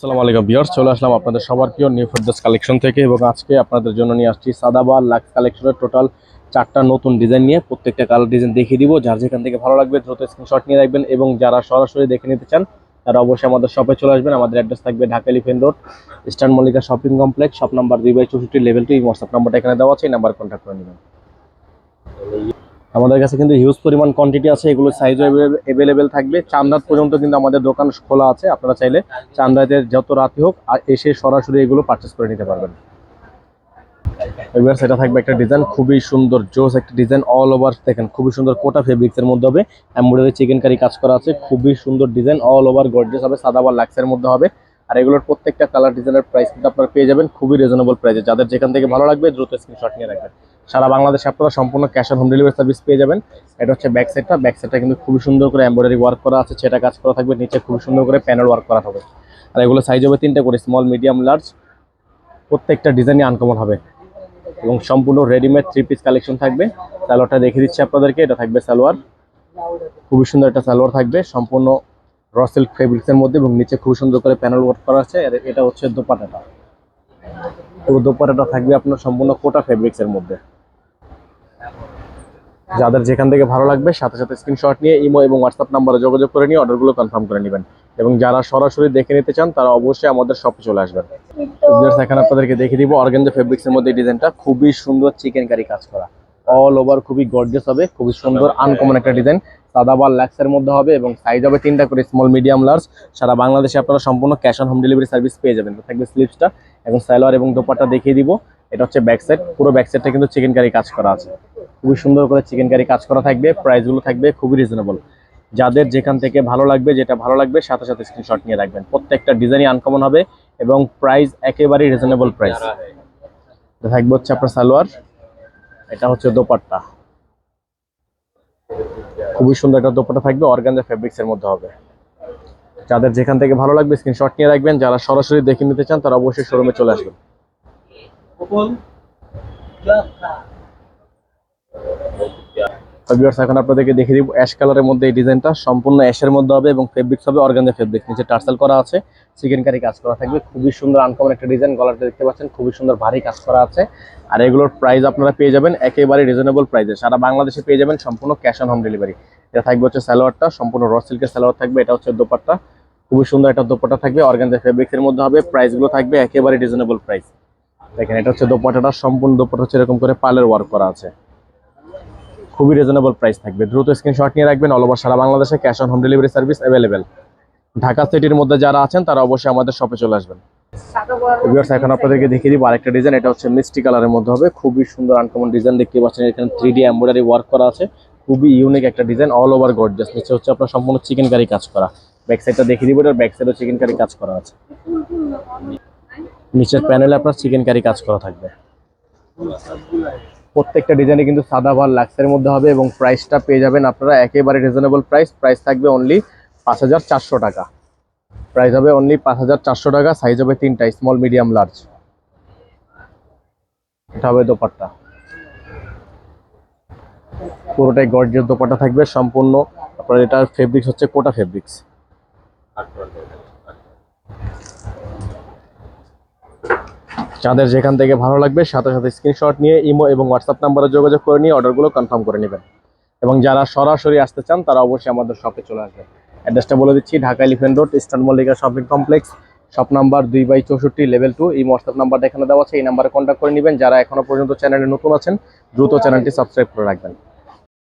আসসালামু আলাইকুম বিয়ার্স চলে আসলাম আপনাদের সবার প্রিয় নিউ ফেরদাস কালেকশন থেকে এবং আজকে আপনাদের জন্য নিয়ে আসছি সাদাবার লাক্স কালেকশনের টোটাল চারটা নতুন ডিজাইন নিয়ে প্রত্যেকটা কালার ডিজাইন দেখিয়ে দিব। যার যেখান থেকে ভালো লাগবে দ্রুত স্ক্রিনশট নিয়ে রাখবেন এবং যারা সরাসরি দেখে নিতে চান, তারা অবশ্যই আমাদের শপে চলে আসবেন। আমাদের অ্যাড্রেস থাকবে Dhaka Elephant Road Eastern Mallika Shopping Complex shop number দুই বাই চৌষট্টি লেভেল টু হোয়াটসঅ্যাপ নাম্বারটা এখানে দেওয়া আছে, এই নাম্বার কন্ট্যাক্ট করে নেবেন। আমাদের কাছে কিন্তু হিউজ পরিমাণ কোয়ান্টিটি আছে, এগুলো সাইজ অ্যাভেলেবেল থাকবে। চান্দাত পর্যন্ত কিন্তু আমাদের দোকান খোলা আছে, আপনারা চাইলে চান্দাতে যত রাতে হোক, আর এসে সরাসরি এগুলো পারচেস করে নিতে পারবেন। এবার সেটা থাকবে একটা ডিজাইন খুবই সুন্দর, জোস একটা ডিজাইন অল ওভার দেখেন, খুবই সুন্দর কোটা ফেব্রিক্সের মধ্যে হবে। এমব্রয়ডারি চিকেন কারি কাজ করা আছে, খুবই সুন্দর ডিজাইন অল ওভার গর্জিয়াস হবে, সাদা বা লাক্সের মধ্যে হবে। আর এগুলোর প্রত্যেকটা কালার ডিজাইনের প্রাইস কিন্তু আপনারা পেয়ে যাবেন, খুবই রিজনেবল প্রাইসে যাদের যেখান থেকে ভালো লাগবে, দ্রুত স্ক্রিনশট নিয়ে রাখবেন। সারা বাংলাদেশে আপনারা সম্পূর্ণ cash on home delivery service পেয়ে যাবেন। এটা হচ্ছে ব্যাক সাইডটা ব্যাক সাইডটা কিন্তু খুবই সুন্দর করে এমব্রয়ডারি ওয়ার্ক করা আছে, সেটা কাজ করা থাকবে। নিচে খুবই সুন্দর করে প্যানেল ওয়ার্ক করা হবে। আর এগুলো সাইজ হবে তিনটা করে স্মল মিডিয়াম লার্জ প্রত্যেকটা ডিজাইনই আনকমন হবে। এবং সম্পূর্ণ রেডিমেড থ্রি পিস কালেকশন থাকবে। সালোয়ারটা দেখিয়ে দিচ্ছি আপনাদেরকে, এটা থাকবে সালোয়ার। খুবই সুন্দর একটা সালোয়ার থাকবে, সম্পূর্ণ র সিল্ক ফেব্রিক্সের মধ্যে এবং নিচে খুব সুন্দর করে প্যানেল ওয়ার্ক করা আছে। আর এটা হচ্ছে দোপাটাটা তো দোপাটাটা থাকবে আপনার সম্পূর্ণ কোটা ফেব্রিক্সের মধ্যে। যাদের যেখান থেকে ভালো লাগবে সাথে সাথে স্ক্রিনশট নিয়ে ইমো এবং হোয়াটসঅ্যাপ নাম্বারে যোগাযোগ করে নিয়ে অর্ডারগুলো কনফার্ম করে নেবেন। এবং যারা সরাসরি দেখে নিতে চান তারা অবশ্যই আমাদের শপে চলে আসবেন। এখানে আপনাদেরকে দেখিয়ে দিব অর্গানজা ফেব্রিক্সের মধ্যে ডিজাইনটা খুবই সুন্দর চিকেন কারি কাজ করা। অল ওভার খুবই গর্জিয়াস হবে খুবই সুন্দর আনকমন একটা ডিজাইন সাদা বা ল্যাক্সের মধ্যে হবে এবং সাইজ হবে তিনটা করে স্মল মিডিয়াম লার্জ সারা বাংলাদেশে আপনারা সম্পূর্ণ cash on home delivery service পেয়ে যাবেন। থাকবে স্লিপসটা এবং সালোয়ার এবং দোপাট্টা দেখিয়ে দিব। এটা হচ্ছে ব্যাক সাইড পুরো ব্যাক সাইডটা কিন্তু চিকেন কারি কাজ করা আছে। খুবই সুন্দর করে চিকেন কারি কাজ করা থাকবে। প্রাইসগুলো থাকবে খুবই রিজনেবল যাদের যেখান থেকে ভালো লাগবে, যেটা ভালো লাগবে, সাথে সাথে স্ক্রিনশট নিয়ে রাখবেন। প্রত্যেকটা ডিজাইনই আনকমন হবে এবং প্রাইস একেবারেই রিজনেবল প্রাইস থাকবে হচ্ছে আপনার সালোয়ার। এটা হচ্ছে দোপাট্টা। খুবই সুন্দর একটা দোপাটা থাকবে, অর্গানজা ফেব্রিক্স এর মধ্যে হবে। যাদের যেখান থেকে ভালো লাগবে স্ক্রিনশট নিয়ে রাখবেন, যারা সরাসরি দেখে নিতে চান, তারা অবশ্যই শোরুমে চলে আসবেন। ভিউয়ার্স এখন আপনাদেরকে দেখিয়ে দিব অ্যাশ কালারের মধ্যে এই ডিজাইনটা সম্পূর্ণ অ্যাশের মধ্যে হবে এবং ফেব্রিক্স হবে অর্গানজা ফেব্রিক্স নিচে টার্সেল করা আছে চিকেন কারি কাজ করা থাকবে। খুবই সুন্দর আনকমন একটা ডিজাইন গলাটা দেখতে পাচ্ছেন, খুবই সুন্দর, ভারী কাজ করা আছে। আর এগুলোর প্রাইস আপনারা পেয়ে যাবেন একেবারে রিজনেবল প্রাইসে সারা বাংলাদেশে পেয়ে যাবেন সম্পূর্ণ ক্যাশ অন হোম ডেলিভারি এটা থাকবে হচ্ছে সালোয়ারটা, সম্পূর্ণ র সিল্কের সালোয়ার থাকবে, এটা হচ্ছে দোপাট্টা। খুবই সুন্দর একটা দোপাট্টা থাকবে অর্গানজা ফেব্রিক্স এর মধ্যে হবে প্রাইসগুলো থাকবে একেবারে রিজনেবল প্রাইস দেখেন, এটা হচ্ছে দোপাট্টাটা, সম্পূর্ণ দোপাট্টা হচ্ছে এরকম করে পালের ওয়ার্ক করা আছে। খুবই রিজনেবল প্রাইস থাকবে। দ্রুত স্ক্রিনশট নিয়ে রাখবেন অল ওভার সারা বাংলাদেশে cash on home delivery service available Dhaka সিটির মধ্যে যারা আছেন, তারা অবশ্যই আমাদের শপে চলে আসবেন। এখন আপনাদেরকে দেখিয়ে দিব আরেকটা ডিজাইন এটা হচ্ছে মিষ্টি কালারের মধ্যে হবে। খুবই সুন্দর আনকমন ডিজাইন দেখতে পাচ্ছেন, এখানে থ্রি ডি এমব্রয়ডারি ওয়ার্ক করা আছে। খুবই ইউনিক একটা ডিজাইন অল ওভার গর্জাস নিচে হচ্ছে আপনার সম্পূর্ণ চিকেন কারি কাজ করা। ব্যাক সাইডটা দেখিয়ে দিব, এটার ব্যাক সাইডে চিকেন কারি কাজ করা আছে। নিচের প্যানেলে আপনার চিকেন কারি কাজ করা থাকবে। প্রত্যেকটা ডিজাইনে কিন্তু সাদা ভার লাক্সের মধ্যে হবে এবং প্রাইসটা পেয়ে যাবেন আপনারা একেবারে রিজনেবল প্রাইস প্রাইস থাকবে অনলি পাঁচ হাজার চারশো টাকা। প্রাইস হবে অনলি পাঁচ হাজার চারশো টাকা। সাইজ হবে তিনটা স্মল মিডিয়াম লার্জ এটা হবে দোপাট্টা। পুরোটাই গর্জের দোপাট্টা থাকবে, সম্পূর্ণ। আপনার এটার ফেব্রিক্স হচ্ছে কোটা ফেব্রিক্স যাদের যেখান থেকে ভালো লাগবে, সাথে সাথে স্ক্রিনশট নিয়ে ইমো এবং হোয়াটসঅ্যাপ নাম্বারে যোগাযোগ করে নিয়ে অর্ডারগুলো কনফার্ম করে নেবেন। এবং যারা সরাসরি আসতে চান, তারা অবশ্যই আমাদের শপে চলে আসবেন। অ্যাড্রেসটা বলে দিচ্ছি, Dhaka Elephant Road Eastern Mallika Shopping Complex shop number দুই বাই চৌষট্টি লেভেল টু এই হোয়াটসঅ্যাপ নাম্বারটা এখানে দেওয়া আছে, এই নাম্বারে কন্ট্যাক্ট করে নেবেন। যারা এখনও পর্যন্ত চ্যানেলে নতুন আছেন, দ্রুত চ্যানেলটি সাবস্ক্রাইব করে রাখবেন।